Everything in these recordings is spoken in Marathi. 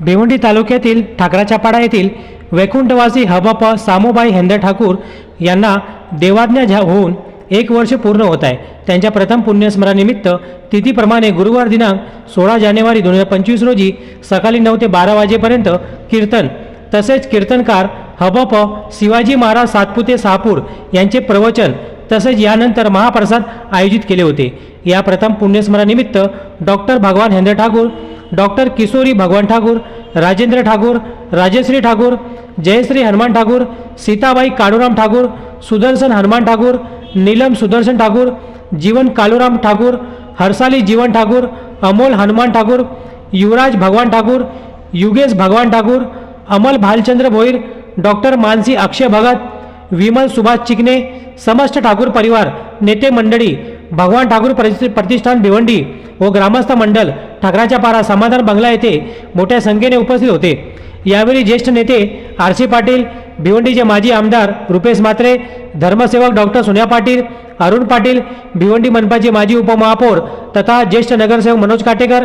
भिवंडी तालुक्यातील ठाकराच्यापाडा येथील वैकुंठवासी हबप सामोबाई हेंदर ठाकूर यांना देवाज्ञा झा होऊन एक वर्ष पूर्ण होत आहे. त्यांच्या प्रथम पुण्यस्मरणानिमित्त तिथीप्रमाणे गुरुवार दिनांक सोळा जानेवारी दोन हजार पंचवीस रोजी सकाळी नऊ ते बारा वाजेपर्यंत कीर्तन तसेच कीर्तनकार हबप शिवाजी महाराज सातपुते सहापूर यांचे प्रवचन तसेच यानंतर महाप्रसाद आयोजित केले होते. या प्रथम पुण्यस्मरणानिमित्त डॉक्टर भगवान हेंद्र ठाकूर डॉक्टर किशोरी भगवान ठाकूर राजेंद्र ठाकूर राजेश्री ठाकूर जयश्री हनुमान ठाकूर सीताबाई काळूराम ठाकूर सुदर्शन हनुमान ठाकूर नीलम सुदर्शन ठाकूर जीवन कालूराम ठाकूर हर्षाली जीवन ठाकूर अमोल हनुमान ठाकूर युवराज भगवान ठाकूर युगेश भगवान ठाकूर अमल भालचंद्र भोईर डॉक्टर मानसी अक्षय भगत विमल सुभाष चिकणे समस्त ठाकूर परिवार नेते मंडळी भगवान ठाकूर प्रतिष्ठान भिवंडी व ग्रामस्थ मंडल ठाकराच्या पारा समाधान बंगला येथे मोठ्या संख्येने उपस्थित होते. यावेळी ज्येष्ठ नेते आर सी पाटील भिवंडीचे माजी आमदार रुपेश म्हात्रे धर्मसेवक डॉक्टर सोन्या पाटील अरुण पाटील भिवंडी मनपाचे माजी उपमहापौर तथा ज्येष्ठ नगरसेवक मनोज काटेकर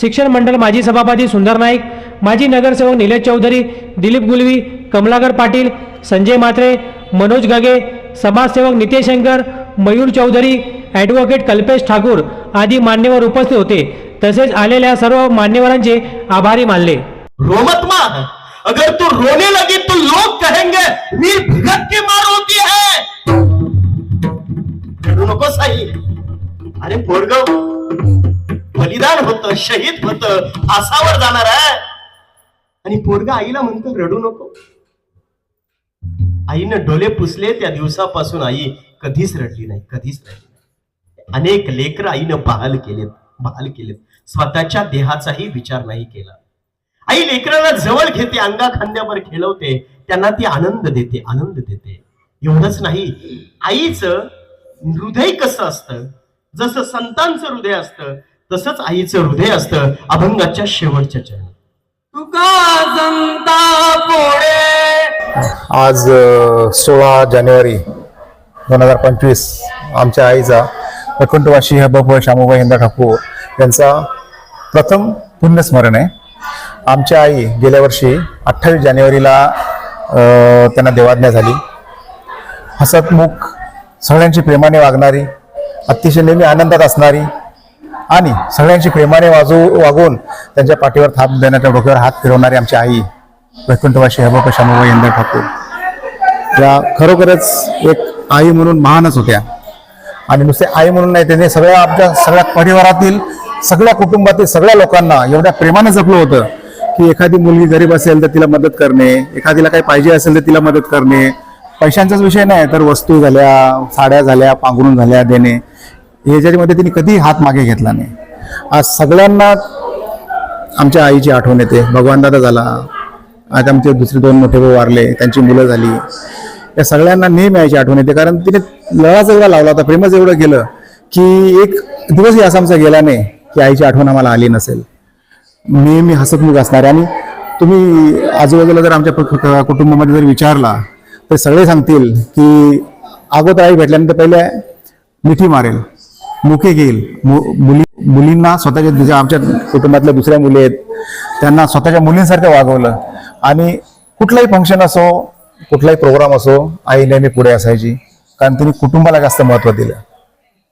शिक्षण मंडळ माजी सभापती सुंदर नाईक माजी नगरसेवक निलेश चौधरी दिलीप गुलवी कमलाकर पाटील संजय म्हात्रे मनोज गगे समाजसेवक नितेश शंकर मयूर चौधरी ॲडव्होकेट कल्पेश ठाकूर आदी मान्यवर उपस्थित होते. तसेच आलेल्या सर्व मान्यवरांचे आभारी मानले. रोमत मार अगर तू रोने लगी तो लोग कहेंगे वीर भगत की मार होती है। नको साई अरे पोरग बलिदान होत शहीद होत आसावर जाणार आहे आणि पोरग आईला म्हणतो रडू नको. आईनं डोले पुसले त्या दिवसापासून आई कधीच रडली नाही कधीच रडली नाही. अनेक लेकर आईनं बहाल केलेत बहाल केलेत. स्वतःच्या देहाचाही विचार नाही केला. आई लेकरांना जवळ घेते अंगा खांद्यावर खेळवते त्यांना ती आनंद देते आनंद देते. एवढंच नाही. आईचं हृदय कसं असतं? जसं संतांचं हृदय असतं तसंच आईचं हृदय असतं अभंगाच्या शेवटच्या चरणी. तुका संता पोळे. आज सोळा जानेवारी दोन हजार पंचवीस आमच्या आईचा वैकुंठवासी हबप शामुबाई हिंदा ठाकूर यांचा प्रथम पुण्यस्मरण आहे. आमच्या आई गेल्या वर्षी अठ्ठावीस जानेवारीला त्यांना देवाज्ञा झाली. हसतमुख सगळ्यांची प्रेमाने वागणारी अतिशय नेहमी आनंदात असणारी आणि सगळ्यांची प्रेमाने वाजू वागून त्यांच्या पाठीवर थाप देण्याच्या डोक्यावर हात फिरवणारी आमची आई वैकुंठवासी हबप शामूबाई हिंदा ठाकूर. या खरोखरच एक आई म्हणून महानच होत्या. आणि नुसते आई म्हणून नाही त्याने सगळ्या आमच्या सगळ्या परिवारातील सगळ्या कुटुंबातील सगळ्या लोकांना एवढ्या प्रेमाने जपलं होतं की एखादी मुलगी गरीब असेल तर तिला मदत करणे एखादीला काही पाहिजे असेल तर तिला मदत करणे. पैशांचाच विषय नाही तर वस्तू झाल्या साड्या झाल्या पांघरून झाल्या देणे. ह्याच्यामध्ये तिने कधी हात मागे घेतला नाही. आज सगळ्यांना आमच्या आईची आठवण येते. भगवान दादा झाला. आता आमचे दुसरे दोन मोठे भाऊ वारले त्यांची मुलं झाली. या सगळ्यांना नेहमी आईची आठवण येते. कारण तिने लळाच एवढा लावला होता प्रेमच एवढं केलं की एक दिवसही असा आमचा गेला नाही की आईची आठवण आम्हाला आली नसेल. नेहमी हसतमुख असणार. आणि तुम्ही आजूबाजूला जर आमच्या कुटुंबामध्ये जर विचारला तर सगळे सांगतील की अगोदर आई भेटल्यानंतर पहिले मिठी मारेल मुके घेईल. मु- मुली मुलींना स्वतःच्या ज्या आमच्या कुटुंबातल्या दुसऱ्या मुली आहेत त्यांना स्वतःच्या मुलींसारखं वागवलं. आणि कुठलाही फंक्शन असो कुठलाही प्रोग्राम असो आई नेहमी पुढे असायची. कारण तिने कुटुंबाला जास्त महत्त्व दिलं.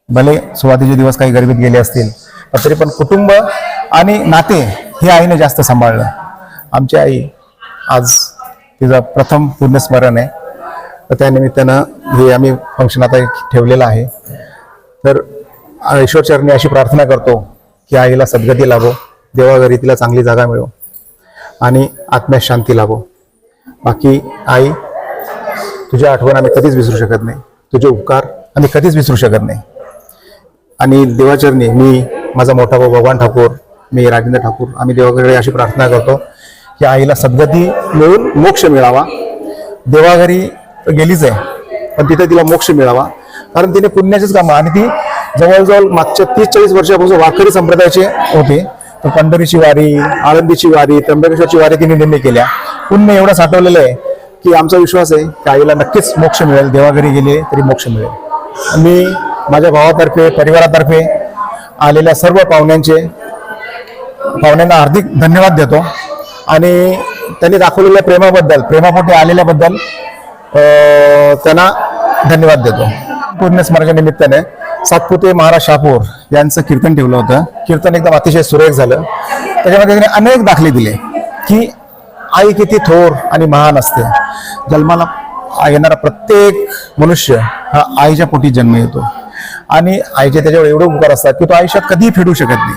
भले सुरुवातीचे दिवस काही गरिबीत गेले असतील पण तरी पण कुटुंब आणि नाते हे आईने जास्त सांभाळलं. आमची आई आज तिचं प्रथम पुण्यस्मरण आहे. तर त्यानिमित्तानं हे आम्ही फंक्शन आता ठेवलेलं आहे. तर ईश्वरचरणी अशी प्रार्थना करतो की आईला सद्गती लाभो देवाघरी तिला चांगली जागा मिळो आणि आत्म्यास शांती लाभो. बाकी आई तुझ्या आठवण आम्ही कधीच विसरू शकत नाही. तुझे उपकार आम्ही कधीच विसरू शकत नाही. आणि देवाचरणी मी माझा मोठा भाऊ भगवान ठाकूर मी राजेंद्र ठाकूर आम्ही देवाकडे अशी प्रार्थना करतो की आईला सद्गती मिळून मोक्ष मिळावा. देवाघरी तर गेलीच आहे पण तिथे तिला मोक्ष मिळावा. कारण तिने पुण्याचीच कामं आणि ती जवळजवळ मागच्या तीस चाळीस वर्षापासून वारकरी संप्रदायाचे होते. तर पंढरीची वारी आळंदीची वारी त्र्यंबकेश्वरची वारी तिने नेहमी केल्या. पुण्य एवढं साठवलेलं आहे. की आमचा विश्वास आहे की आईला नक्कीच मोक्ष मिळेल देवाघरी गेले तरी मोक्ष मिळेल. मी माझ्या भावातर्फे परिवारातर्फे आलेल्या सर्व पाहुण्यांचे पाहुण्यांना हार्दिक धन्यवाद देतो. आणि त्यांनी दाखवलेल्या प्रेमाबद्दल प्रेमापोटी आलेल्याबद्दल त्यांना धन्यवाद देतो. पूर्ण निमित्ताने सातपुते महाराज शापूर यांचं कीर्तन ठेवलं होतं. कीर्तन एकदम अतिशय सुरेख झालं. त्याच्यामध्ये त्यांनी अनेक दाखले दिले की आई किती थोर आणि महान असते. जन्माला येणारा प्रत्येक मनुष्य हा आईच्या पोटी जन्म येतो आणि आईचे त्याच्यावर एवढे उपकार असतात की तो आयुष्यात कधीही फेडू शकत नाही.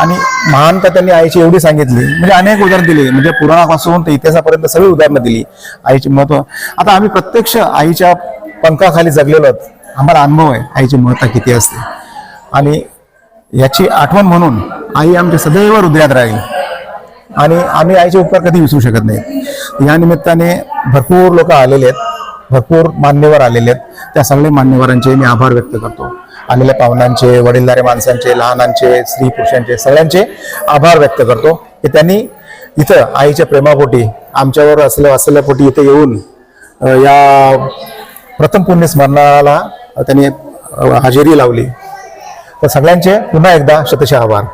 आणि महानता त्यांनी आईची एवढी सांगितली. म्हणजे अनेक उदाहरण दिली. म्हणजे पुराणापासून ते इतिहासापर्यंत सगळी उदाहरणं दिली. आईचे महत्त्व. आता आम्ही प्रत्यक्ष आईच्या पंखाखाली जगलेलो आहोत. आम्हाला अनुभव आहे आईची महत्ता किती असते. आणि याची आठवण म्हणून आई आमच्या सदैव हृदयात राहील. आणि आम्ही आईचे उपकार कधी विसरू शकत नाही. या निमित्ताने भरपूर लोक आलेले आहेत. भरपूर मान्यवर आलेले आहेत. त्या सगळे मान्यवरांचे मी आभार व्यक्त करतो. आलेल्या पाहुण्यांचे वडीलधारे माणसांचे लहानांचे स्त्री पुरुषांचे सगळ्यांचे आभार व्यक्त करतो. की त्यांनी इथं आईच्या प्रेमापोटी आमच्यावर असल्या असलेल्या पोटी येऊन या प्रथम पुण्यस्मरणाला त्यांनी हजेरी लावली. तर सगळ्यांचे पुन्हा एकदा शतशः आभार.